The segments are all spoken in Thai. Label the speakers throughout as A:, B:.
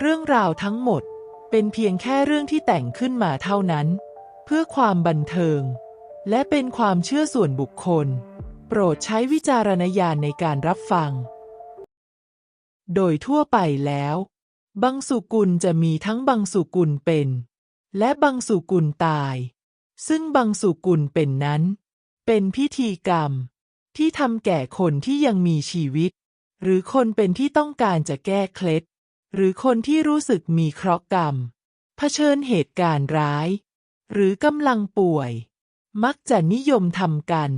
A: เรื่องราวทั้งหมดเป็นเพียงแค่เรื่องที่แต่งขึ้นมาเท่านั้น เพื่อความบันเทิง และเป็นความเชื่อส่วนบุคคล โปรดใช้วิจารณญาณในการรับฟัง โดยทั่วไปแล้วบังสุกุลจะมีทั้งบังสุกุลเป็น และบังสุกุลตาย ซึ่งบังสุกุลเป็นนั้น เป็นพิธีกรรม ที่ทำแก่คนที่ยังมีชีวิต หรือคนเป็นที่ต้องการจะแก้เคล็ด หรือคนที่รู้สึกมีเคราะห์กรรม เผชิญเหตุการณ์ร้าย หรือกำลังป่วย มักจะนิยมทำกัน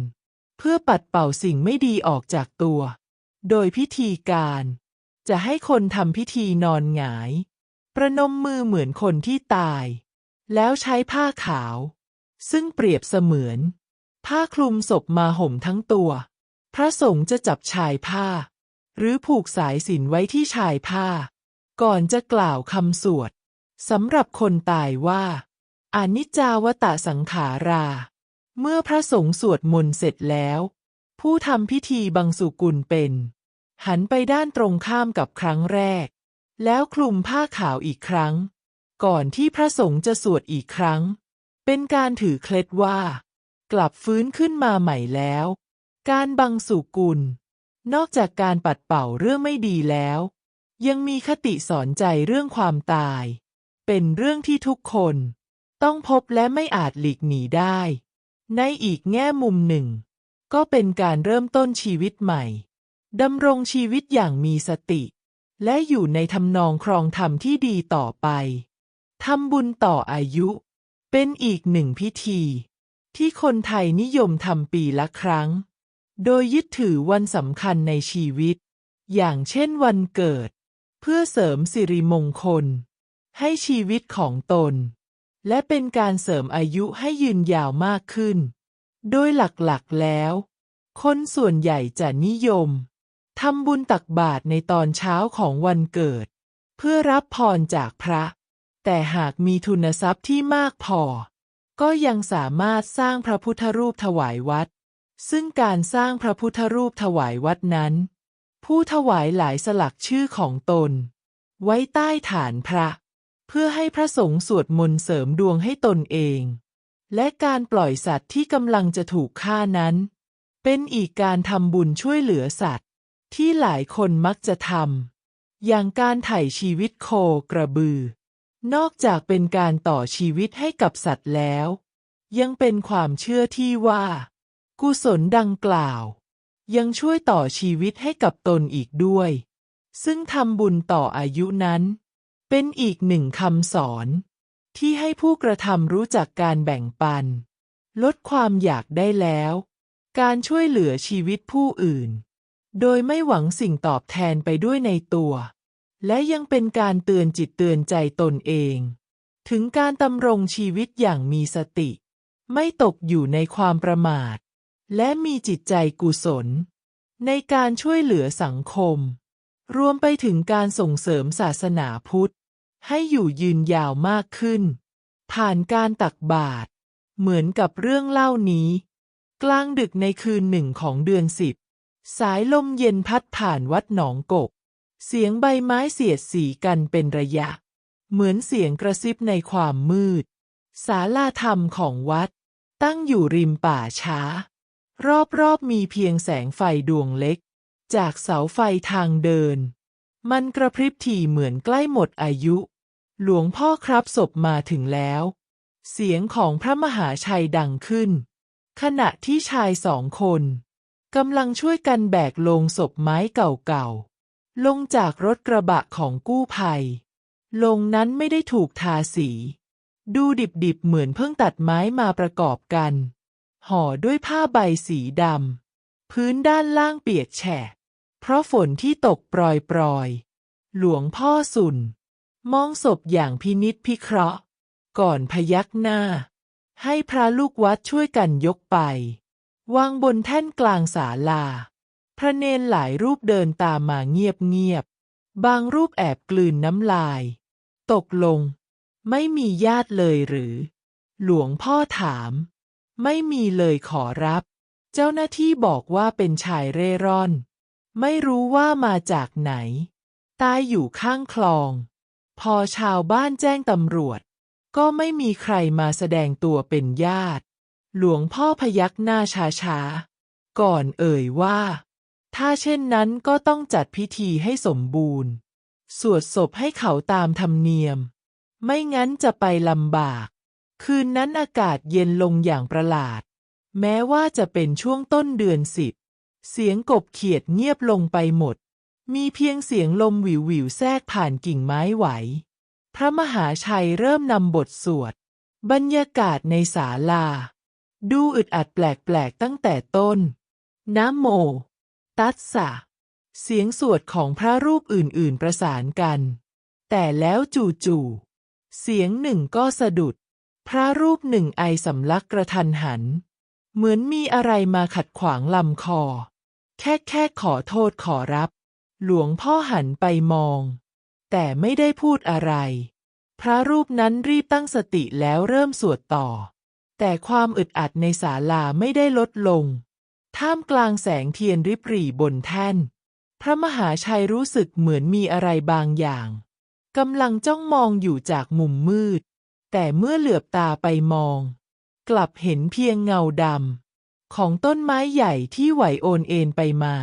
A: เพื่อปัดเป่าสิ่งไม่ดีออกจากตัว โดยพิธีการ จะให้คนทำพิธีนอนหงาย ประนมมือเหมือนคนที่ตาย แล้วใช้ผ้าขาว ซึ่งเปรียบเสมือน ผ้าคลุมศพมาห่มทั้งตัว พระสงฆ์จะจับชายผ้า หรือผูกสายสินไว้ที่ชายผ้า ก่อนจะกล่าวคำสวดสำหรับคนตายว่าอานิจจาวตะสังขารา เมื่อพระสงฆ์สวดมนต์เสร็จแล้ว ผู้ทำพิธีบังสุกุลเป็น หันไปด้านตรงข้ามกับครั้งแรก แล้วคลุมผ้าขาวอีกครั้ง ก่อนที่พระสงฆ์จะสวดอีกครั้ง เป็นการถือเคล็ดว่า กลับฟื้นขึ้นมาใหม่แล้ว การบังสุกุล นอกจากการปัดเป่าเรื่องไม่ดีแล้ว ยังมีคติสอนใจเรื่องความตาย เป็นเรื่องที่ทุกคน ต้องพบและไม่อาจหลีกหนีได้ ในอีกแง่มุมหนึ่ง ก็เป็นการเริ่มต้นชีวิตใหม่ดำรงชีวิตอย่างมีสติ และอยู่ในทำนองครองธรรมที่ดีต่อไปทำบุญต่ออายุ เป็นอีกหนึ่งพิธี ที่คนไทยนิยมทำปีละครั้ง โดยยึดถือวันสำคัญในชีวิต อย่างเช่นวันเกิด เพื่อเสริมสิริมงคล ให้ชีวิตของตน และเป็นการเสริมอายุให้ยืนยาวมากขึ้น โดยหลักๆแล้ว คนส่วนใหญ่จะนิยมทำบุญตักบาตรในตอนเช้าของวันเกิด เพื่อรับพรจากพระ แต่หากมีทุนทรัพย์ที่มากพอ ก็ยังสามารถสร้างพระพุทธรูปถวายวัด ซึ่งการสร้างพระพุทธรูปถวายวัดนั้น ผู้ถวายหลายสลักชื่อของตน ไว้ใต้ฐานพระ เพื่อให้พระสงฆ์สวดมนต์เสริมดวงให้ตนเอง และการปล่อยสัตว์ที่กำลังจะถูกฆ่านั้น เป็นอีกการทำบุญช่วยเหลือสัตว์ ที่หลายคนมักจะทำอย่างการไถ่ชีวิตโคกระบือ นอกจากเป็นการต่อชีวิตให้กับสัตว์แล้ว ยังเป็นความเชื่อที่ว่า กุศลดังกล่าว ยังช่วยต่อชีวิตให้กับตนอีกด้วย ซึ่งทำบุญต่ออายุนั้น เป็นอีกหนึ่งคำสอน ที่ให้ผู้กระทำรู้จักการแบ่งปัน ลดความอยากได้แล้ว การช่วยเหลือชีวิตผู้อื่น โดยไม่หวังสิ่งตอบแทนไปด้วยในตัว และยังเป็นการเตือนจิตเตือนใจตนเอง ถึงการดำรงชีวิตอย่างมีสติ ไม่ตกอยู่ในความประมาท และมีจิตใจกุศล ในการช่วยเหลือสังคม รวมไปถึงการส่งเสริมศาสนาพุทธ ให้อยู่ยืนยาวมากขึ้น ผ่านการตักบาตรเหมือนกับเรื่องเล่านี้ กลางดึกในคืนหนึ่งของเดือนสิบ สายลมเย็นพัดผ่านวัดหนองกก เสียงใบไม้เสียดสีกันเป็นระยะ เหมือนเสียงกระซิบในความมืด ศาลาธรรมของวัด ตั้งอยู่ริมป่าช้า รอบๆมีเพียงแสงไฟดวงเล็ก จากเสาไฟทางเดิน มันกระพริบถี่เหมือนใกล้หมดอายุ หลวงพ่อครับศพมาถึงแล้ว เสียงของพระมหาชัยดังขึ้น ขณะที่ชายสองคนกำลังช่วยกันแบกโลงศพไม้เก่าๆ ลงจากรถกระบะของกู้ภัย ลงนั้นไม่ได้ถูกทาสี ดูดิบๆ เหมือนเพิ่งตัดไม้มาประกอบกัน ห่อด้วยผ้าใบสีดำ พื้นด้านล่างเปียกแฉะ เพราะฝนที่ตกปรอยๆ หลวงพ่อสุน มองศพอย่างพินิษพิเคราะห์ ก่อนพยักหน้า ให้พระลูกวัดช่วยกันยกไป วางบนแท่นกลางศาลา พระเนนหลายรูปเดินตามมาเงียบๆ บางรูปแอบกลืนน้ำลาย ตกลง ไม่มีญาติเลยหรือ หลวงพ่อถาม ไม่มีเลยขอรับ เจ้าหน้าที่บอกว่าเป็นชายเร่ร่อน ไม่รู้ว่ามาจากไหน ตายอยู่ข้างคลอง พอชาวบ้านแจ้งตำรวจ ก็ไม่มีใครมาแสดงตัวเป็นญาติ หลวงพ่อพยักหน้าช้าๆ ก่อนเอ่ยว่า ถ้าเช่นนั้นก็ต้องจัดพิธีให้สมบูรณ์ สวดศพให้เขาตามธรรมเนียม ไม่งั้นจะไปลำบาก คืนนั้นอากาศเย็นลงอย่างประหลาด แม้ว่าจะเป็นช่วงต้นเดือนสิบ เสียงกบเขียดเงียบลงไปหมด มีเพียงเสียงลมวิววิวแทรกผ่านกิ่งไม้ไหว พระมหาชัยเริ่มนำบทสวด บรรยากาศในศาลา ดูอึดอัดแปลกๆตั้งแต่ต้นนะโม ตัสสะ เสียงสวดของพระรูปอื่นๆประสานกัน แต่แล้วจู่ๆเสียงหนึ่งก็สะดุด พระรูปหนึ่งไอสำลักกระทันหัน เหมือนมีอะไรมาขัดขวางลำคอ แค่แค่ขอโทษขอรับ หลวงพ่อหันไปมอง แต่ไม่ได้พูดอะไร พระรูปนั้นรีบตั้งสติแล้วเริ่มสวดต่อ แต่ความอึดอัดในศาลาไม่ได้ลดลง ท่ามกลางแสงเทียนริบหรี่บนแท่น พระมหาชัยรู้สึกเหมือนมีอะไรบางอย่างกำลังจ้องมองอยู่จากมุมมืด แต่เมื่อเหลือบตาไปมอง กลับเห็นเพียงเงาดำของต้นไม้ใหญ่ที่ไหวโอนเอ็นไปมา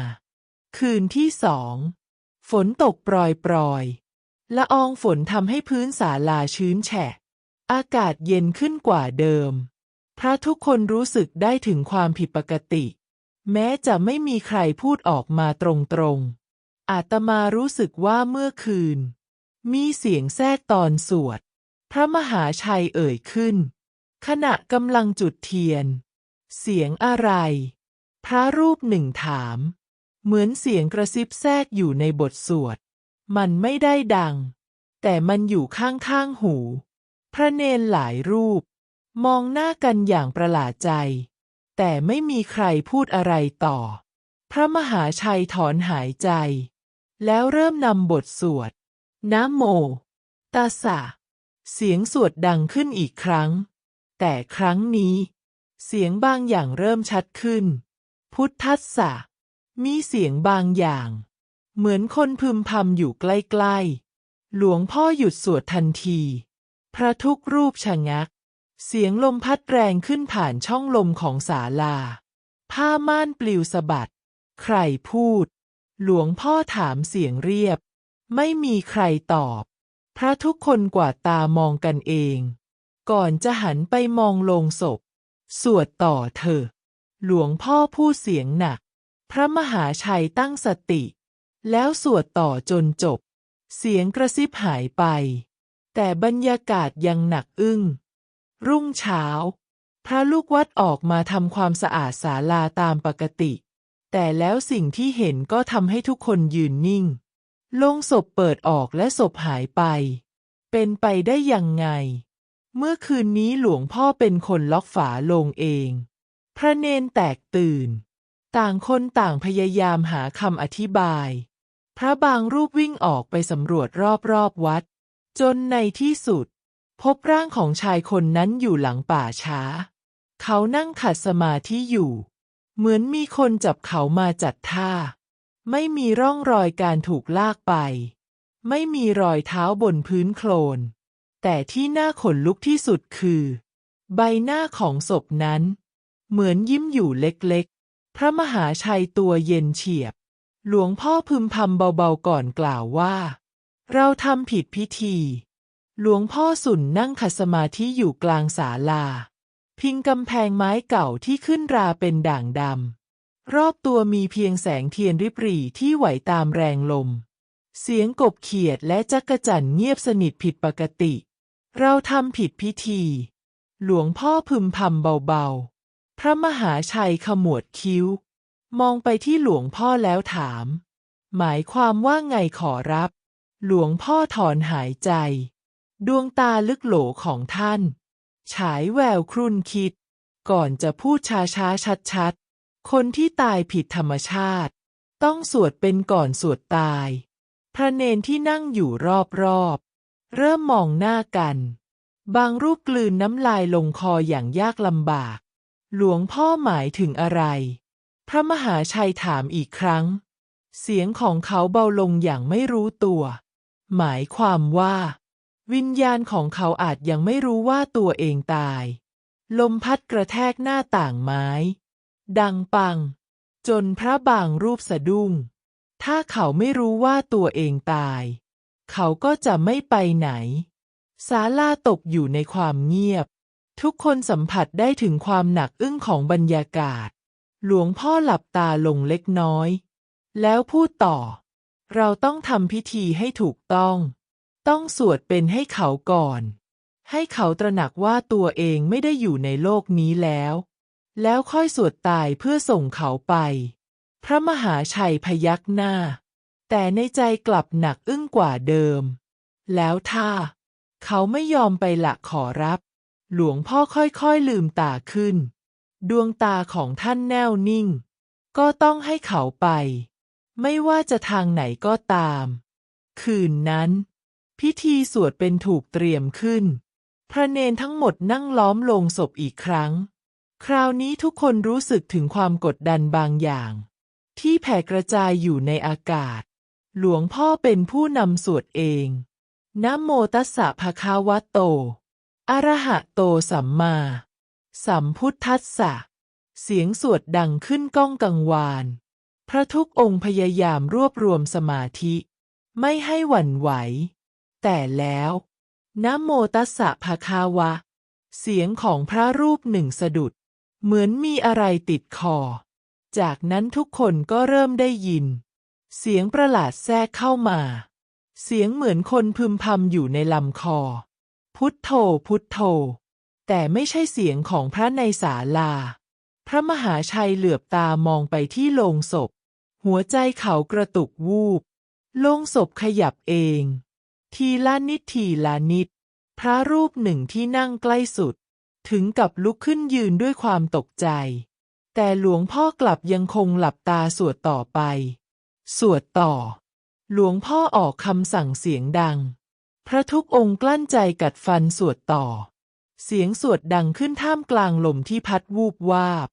A: คืนที่สอง ฝนตกปรอยปรอยละอองฝนทำให้พื้นศาลาชื้นแฉะ อากาศเย็นขึ้นกว่าเดิม พระทุกคนรู้สึกได้ถึงความผิดปกติ แม้จะไม่มีใครพูดออกมาตรงๆอาตมารู้สึกว่าเมื่อคืน มีเสียงแทรกตอนสวด พระมหาชัยเอ่ยขึ้น ขณะกำลังจุดเทียน เสียงอะไร พระรูปหนึ่งถาม เหมือนเสียงกระซิบแทรกอยู่ในบทสวด มันไม่ได้ดัง แต่มันอยู่ข้างๆหู พระเนนหลายรูป มองหน้ากันอย่างประหลาดใจ แต่ไม่มีใครพูดอะไรต่อ พระมหาชัยถอนหายใจ แล้วเริ่มนำบทสวดนะโมตัสสะ เสียงสวดดังขึ้นอีกครั้ง แต่ครั้งนี้ เสียงบางอย่างเริ่มชัดขึ้น พุทธัสสะ มีเสียงบางอย่าง เหมือนคนพึมพำอยู่ใกล้ๆ หลวงพ่อหยุดสวดทันที พระทุกรูปชะงัก เสียงลมพัดแรงขึ้นผ่านช่องลมของศาลา ผ้าม่านปลิวสะบัด ใครพูด หลวงพ่อถามเสียงเรียบ ไม่มีใครตอบ พระทุกคนกว่าตามองกันเอง ก่อนจะหันไปมองลงศพ สวดต่อเถอะหลวงพ่อพูดเสียงหนัก พระมหาชัยตั้งสติ แล้วสวดต่อจนจบ เสียงกระซิบหายไป แต่บรรยากาศยังหนักอึ้ง รุ่งเช้า พระลูกวัดออกมาทำความสะอาดศาลาตามปกติ แต่แล้วสิ่งที่เห็นก็ทำให้ทุกคนยืนนิ่ง โลงศพเปิดออกและศพหายไป เป็นไปได้ยังไง เมื่อคืนนี้หลวงพ่อเป็นคนล็อกฝาโลงเอง พระเนนแตกตื่น ต่างคนต่างพยายามหาคำอธิบาย พระบางรูปวิ่งออกไปสำรวจรอบๆวัด จนในที่สุด พบร่างของชายคนนั้นอยู่หลังป่าช้า เขานั่งขัดสมาธิอยู่ เหมือนมีคนจับเขามาจัดท่า ไม่มีร่องรอยการถูกลากไป ไม่มีรอยเท้าบนพื้นโคลน แต่ที่น่าขนลุกที่สุดคือ ใบหน้าของศพนั้น เหมือนยิ้มอยู่เล็กๆ พระมหาชัยตัวเย็นเฉียบ หลวงพ่อพึมพำเบาๆก่อนกล่าวว่า เราทำผิดพิธี หลวงพ่อสุนนั่งขัดสมาธิอยู่กลางศาลา พิงกำแพงไม้เก่าที่ขึ้นราเป็นด่างดำ รอบตัวมีเพียงแสงเทียนริบหรี่ที่ไหวตามแรงลม เสียงกบเขียดและจักรจั่นเงียบสนิทผิดปกติ เราทำผิดพิธี หลวงพ่อพึมพำเบาๆ พระมหาชัยขมวดคิ้ว มองไปที่หลวงพ่อแล้วถาม หมายความว่าไงขอรับ หลวงพ่อถอนหายใจ ดวงตาลึกโหลของท่าน ฉายแววครุ่นคิด ก่อนจะพูดช้าช้าชัดชัดๆ คนที่ตายผิดธรรมชาติ ต้องสวดเป็นก่อนสวดตาย พระเนนที่นั่งอยู่รอบๆ เริ่มมองหน้ากัน บางรูปกลืนน้ำลายลงคออย่างยากลำบาก หลวงพ่อหมายถึงอะไร พระมหาชัยถามอีกครั้ง เสียงของเขาเบาลงอย่างไม่รู้ตัว หมายความว่า วิญญาณของเขาอาจยังไม่รู้ว่าตัวเองตาย ลมพัดกระแทกหน้าต่างไม้ ดังปัง จนพระบางรูปสะดุ้ง ถ้าเขาไม่รู้ว่าตัวเองตาย เขาก็จะไม่ไปไหนศาลาตกอยู่ในความเงียบ ทุกคนสัมผัสได้ถึงความหนักอึ้งของบรรยากาศ หลวงพ่อหลับตาลงเล็กน้อย แล้วพูดต่อ เราต้องทำพิธีให้ถูกต้อง ต้องสวดเป็นให้เขาก่อน ให้เขาตระหนักว่าตัวเองไม่ได้อยู่ในโลกนี้แล้ว แล้วค่อยสวดตายเพื่อส่งเขาไป พระมหาชัยพยักหน้า แต่ในใจกลับหนักอึ้งกว่าเดิม แล้วถ้า เขาไม่ยอมไปละขอรับ หลวงพ่อค่อยๆลืมตาขึ้น ดวงตาของท่านแน่วนิ่ง ก็ต้องให้เขาไป ไม่ว่าจะทางไหนก็ตาม คืนนั้น พิธีสวดเป็นถูกเตรียมขึ้น พระเนนทั้งหมดนั่งล้อมลงศพอีกครั้ง คราวนี้ทุกคนรู้สึกถึงความกดดันบางอย่าง ที่แผ่กระจายอยู่ในอากาศ หลวงพ่อเป็นผู้นำสวดเองนะโมตัสสะภะคะวะโต อะระหะโตสัมมา สัมพุทธัสสะ เสียงสวดดังขึ้นก้องกังวาน พระทุกองค์พยายามรวบรวมสมาธิ ไม่ให้หวั่นไหว แต่แล้วนะโมตัสสะภะคะวะ เสียงของพระรูปหนึ่งสะดุด เหมือนมีอะไรติดคอ จากนั้นทุกคนก็เริ่มได้ยิน เสียงประหลาดแทรกเข้ามา เสียงเหมือนคนพึมพำอยู่ในลำคอ พุทโธพุทโธ แต่ไม่ใช่เสียงของพระในศาลา พระมหาชัยเหลือบตามองไปที่โลงศพ หัวใจเขากระตุกวูบ โลงศพขยับเอง ทีละนิดทีละนิด พระรูปหนึ่งที่นั่งใกล้สุด ถึงกับลุกขึ้นยืนด้วยความตกใจ แต่หลวงพ่อกลับยังคงหลับตาสวดต่อไป สวดต่อ หลวงพ่อออกคำสั่งเสียงดัง พระทุกองค์กลั้นใจกัดฟันสวดต่อ เสียงสวดดังขึ้นท่ามกลางลมที่พัดวูบวาบ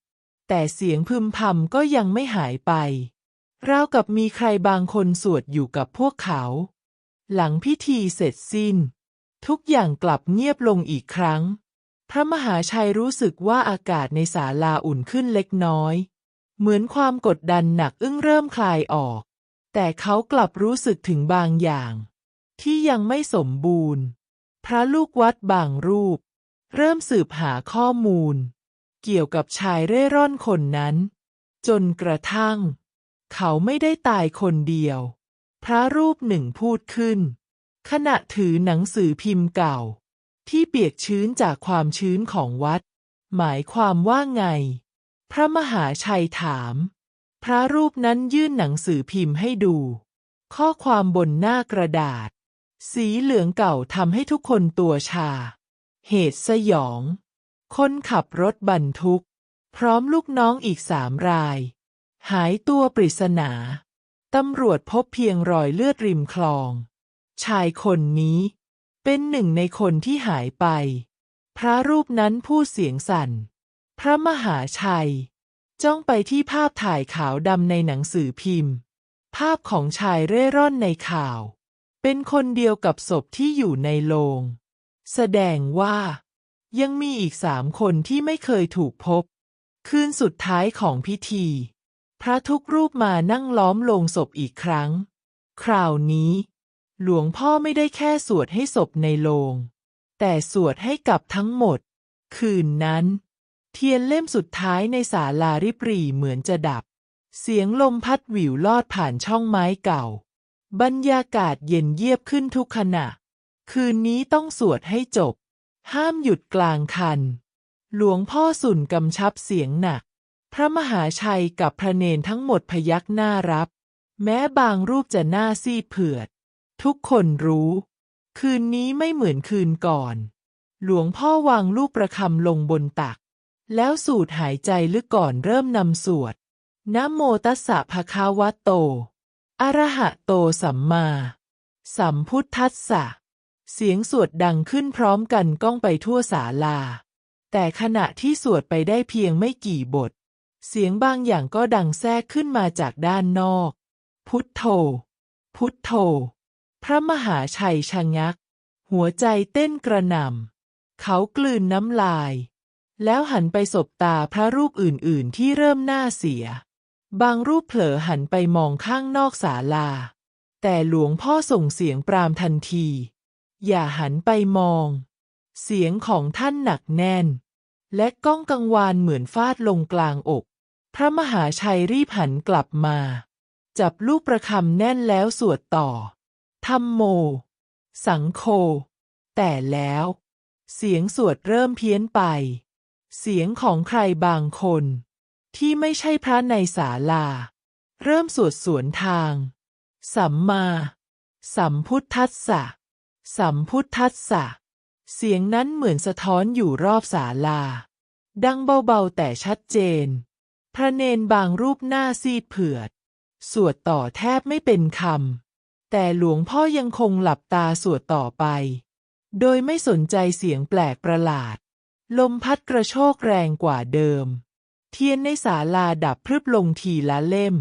A: แต่เสียงพึมพำก็ยังไม่หายไป ราวกับมีใครบางคนสวดอยู่กับพวกเขา หลังพิธีเสร็จสิ้น ทุกอย่างกลับเงียบลงอีกครั้ง พระมหาชัยรู้สึกว่าอากาศในศาลาอุ่นขึ้นเล็กน้อย เหมือนความกดดันหนักอึ้งเริ่มคลายออก แต่เขากลับรู้สึกถึงบางอย่าง ที่ยังไม่สมบูรณ์ พระลูกวัดบางรูป เริ่มสืบหาข้อมูล เกี่ยวกับชายเร่ร่อนคนนั้น จนกระทั่ง เขาไม่ได้ตายคนเดียว พระรูปหนึ่งพูดขึ้น ขณะถือหนังสือพิมพ์เก่า ที่เปียกชื้นจากความชื้นของวัด หมายความว่าไง พระมหาชัยถาม พระรูปนั้นยื่นหนังสือพิมพ์ให้ดู ข้อความบนหน้ากระดาษ สีเหลืองเก่าทำให้ทุกคนตัวชา เหตุสยอง คนขับรถบรรทุก พร้อมลูกน้องอีกสามราย หายตัวปริศนาตำรวจพบเพียงรอยเลือดริมคลอง ชายคนนี้ เป็นหนึ่งในคนที่หายไป พระรูปนั้นพูดเสียงสั่น พระมหาชัย จ้องไปที่ภาพถ่ายขาวดำในหนังสือพิมพ์ ภาพของชายเร่ร่อนในข่าว เป็นคนเดียวกับศพที่อยู่ในโลง แสดงว่า ยังมีอีกสามคนที่ไม่เคยถูกพบ คืนสุดท้ายของพิธี พระทุกรูปมานั่งล้อมโลงศพอีกครั้ง คราวนี้ หลวงพ่อไม่ได้แค่สวดให้ศพในโลง แต่สวดให้กับทั้งหมด คืนนั้น เทียนเล่มสุดท้ายในศาลาริบหรีเหมือนจะดับ เสียงลมพัดหวิวลอดผ่านช่องไม้เก่า บรรยากาศเย็นเยียบขึ้นทุกขณะ คืนนี้ต้องสวดให้จบ ห้ามหยุดกลางคัน หลวงพ่อสุนกำชับเสียงหนัก พระมหาชัยกับพระเนนทั้งหมดพยักหน้ารับ แม้บางรูปจะหน้าซีดเผือด ทุกคนรู้ คืนนี้ไม่เหมือนคืนก่อน หลวงพ่อวางลูกประคำลงบนตัก แล้วสูดหายใจลึกก่อนเริ่มนำสวดนะโมตัสสะภะคะวะโต อะระหะโตสัมมา สัมพุทธัสสะ เสียงสวดดังขึ้นพร้อมกันก้องไปทั่วศาลา แต่ขณะที่สวดไปได้เพียงไม่กี่บท เสียงบางอย่างก็ดังแทรกขึ้นมาจากด้านนอก พุทโธ พุทโธ พระมหาชัยชะงัก หัวใจเต้นกระหน่ำ เขากลืนน้ำลาย แล้วหันไปสบตาพระรูปอื่นๆ ที่เริ่มหน้าเสีย บางรูปเผลอหันไปมองข้างนอกศาลา แต่หลวงพ่อส่งเสียงปรามทันที อย่าหันไปมอง เสียงของท่านหนักแน่น และก้องกังวานเหมือนฟาดลงกลางอก พระมหาชัยรีบหันกลับมา จับลูกประคำแน่นแล้วสวดต่อ ธรรมโม สังโฆ แต่แล้ว เสียงสวดเริ่มเพี้ยนไป เสียงของใครบางคน ที่ไม่ใช่พระในศาลา เริ่มสวดสวนทาง สัมมา สัมพุทธัสสะ สัมพุทธัสสะ เสียงนั้นเหมือนสะท้อนอยู่รอบศาลา ดังเบาๆแต่ชัดเจน พระเนนบางรูปหน้าซีดเผือด สวดต่อแทบไม่เป็นคำ แต่หลวงพ่อยังคงหลับตาสวดต่อไป โดยไม่สนใจเสียงแปลกประหลาด ลมพัดกระโชกแรงกว่าเดิม เทียนในศาลาดับพรึบลงทีละเล่ม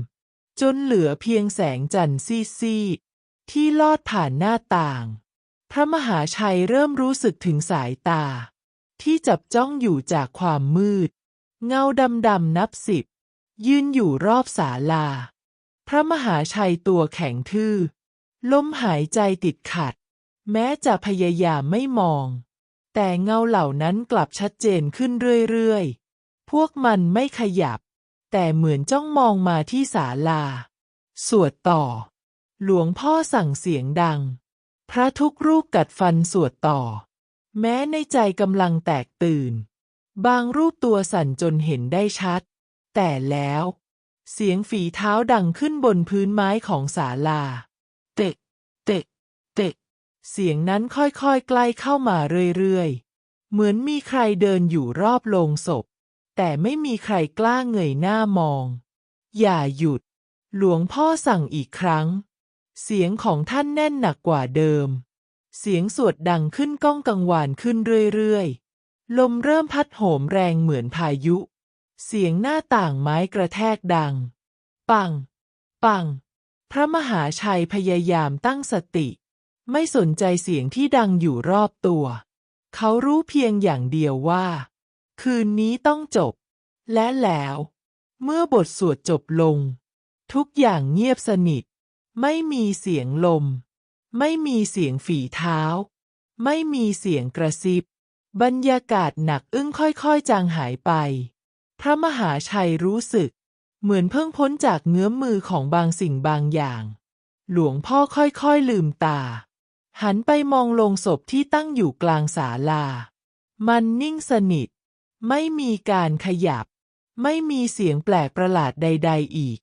A: จนเหลือเพียงแสงจันทร์ซีดๆที่ลอดผ่านหน้าต่าง พระมหาชัยเริ่มรู้สึกถึงสายตา ที่จับจ้องอยู่จากความมืด เงาดำๆนับสิบ ยืนอยู่รอบศาลา พระมหาชัยตัวแข็งทื่อ ลมหายใจติดขัด แม้จะพยายามไม่มอง แต่เงาเหล่านั้นกลับชัดเจนขึ้นเรื่อยๆ พวกมันไม่ขยับ แต่เหมือนจ้องมองมาที่ศาลา สวดต่อ หลวงพ่อสั่งเสียงดัง พระทุกรูปกัดฟันสวดต่อ แม้ในใจกำลังแตกตื่น บางรูปตัวสั่นจนเห็นได้ชัด แต่แล้ว เสียงฝีเท้าดังขึ้นบนพื้นไม้ของศาลา เตะ เตะ เตะ เสียงนั้นค่อยๆ ใกล้เข้ามาเรื่อยๆ เหมือนมีใครเดินอยู่รอบโลงศพ แต่ไม่มีใครกล้าเงยหน้ามอง อย่าหยุด หลวงพ่อสั่งอีกครั้ง เสียงของท่านแน่นหนักกว่าเดิม เสียงสวดดังขึ้นก้องกังวานขึ้นเรื่อยๆ ลมเริ่มพัดโหมแรงเหมือนพายุ เสียงหน้าต่างไม้กระแทกดัง ปัง ปัง พระมหาชัยพยายามตั้งสติ ไม่สนใจเสียงที่ดังอยู่รอบตัว เขารู้เพียงอย่างเดียวว่า คืนนี้ต้องจบ และแล้ว เมื่อบทสวดจบลง ทุกอย่างเงียบสนิท ไม่มีเสียงลม ไม่มีเสียงฝีเท้า ไม่มีเสียงกระซิบ บรรยากาศหนักอึ้งค่อยๆ จางหายไป พระมหาชัยรู้สึก เหมือนเพิ่งพ้นจากเงื้อมมือของบางสิ่งบางอย่าง หลวงพ่อค่อยๆลืมตา หันไปมองลงศพที่ตั้งอยู่กลางศาลา มันนิ่งสนิท ไม่มีการขยับ ไม่มีเสียงแปลกประหลาดใด ๆ อีก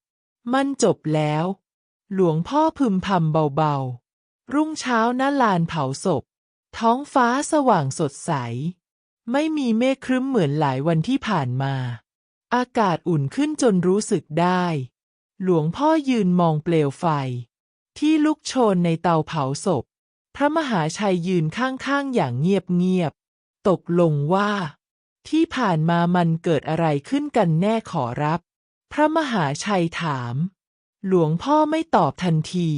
A: มันจบแล้ว หลวงพ่อพึมพำเบาๆ รุ่งเช้าณลานเผาศพ ท้องฟ้าสว่างสดใส ไม่มีเมฆครึ้มเหมือนหลายวันที่ผ่านมา อากาศอุ่นขึ้นจนรู้สึกได้ หลวงพ่อยืนมองเปลวไฟ ที่ลุกโชนในเตาเผาศพ พระมหาชัยยืนข้างๆอย่างเงียบๆ ตกลงว่า ที่ผ่านมามันเกิดอะไรขึ้นกันแน่ขอรับ พระมหาชัยถาม หลวงพ่อไม่ตอบทันที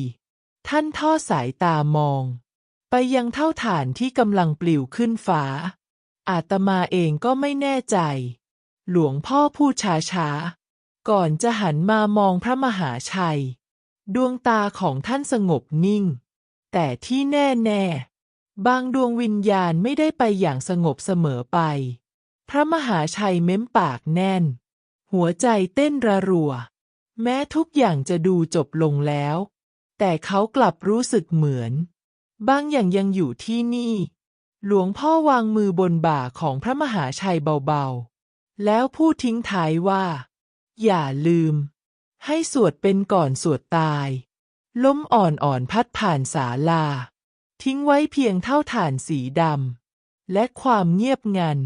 A: ท่านทอดสายตามอง ไปยังเท่าฐานที่กำลังปลิวขึ้นฟ้า อาตมาเองก็ไม่แน่ใจ หลวงพ่อพูดช้าๆ ก่อนจะหันมามองพระมหาชัย ดวงตาของท่านสงบนิ่ง แต่ที่แน่ๆ บางดวงวิญญาณไม่ได้ไปอย่างสงบเสมอไป พระมหาชัยเม้มปากแน่น หัวใจเต้นระรัว แม้ทุกอย่างจะดูจบลงแล้ว แต่เขากลับรู้สึกเหมือน บางอย่างยังอยู่ที่นี่ หลวงพ่อวางมือบนบ่าของพระมหาชัยเบาๆ แล้วพูดทิ้งท้ายว่า อย่าลืม ให้สวดเป็นก่อนสวดตาย ล้มอ่อนๆพัดผ่านศาลา ทิ้งไว้เพียงเท่าฐานสีดำและความเงียบงัน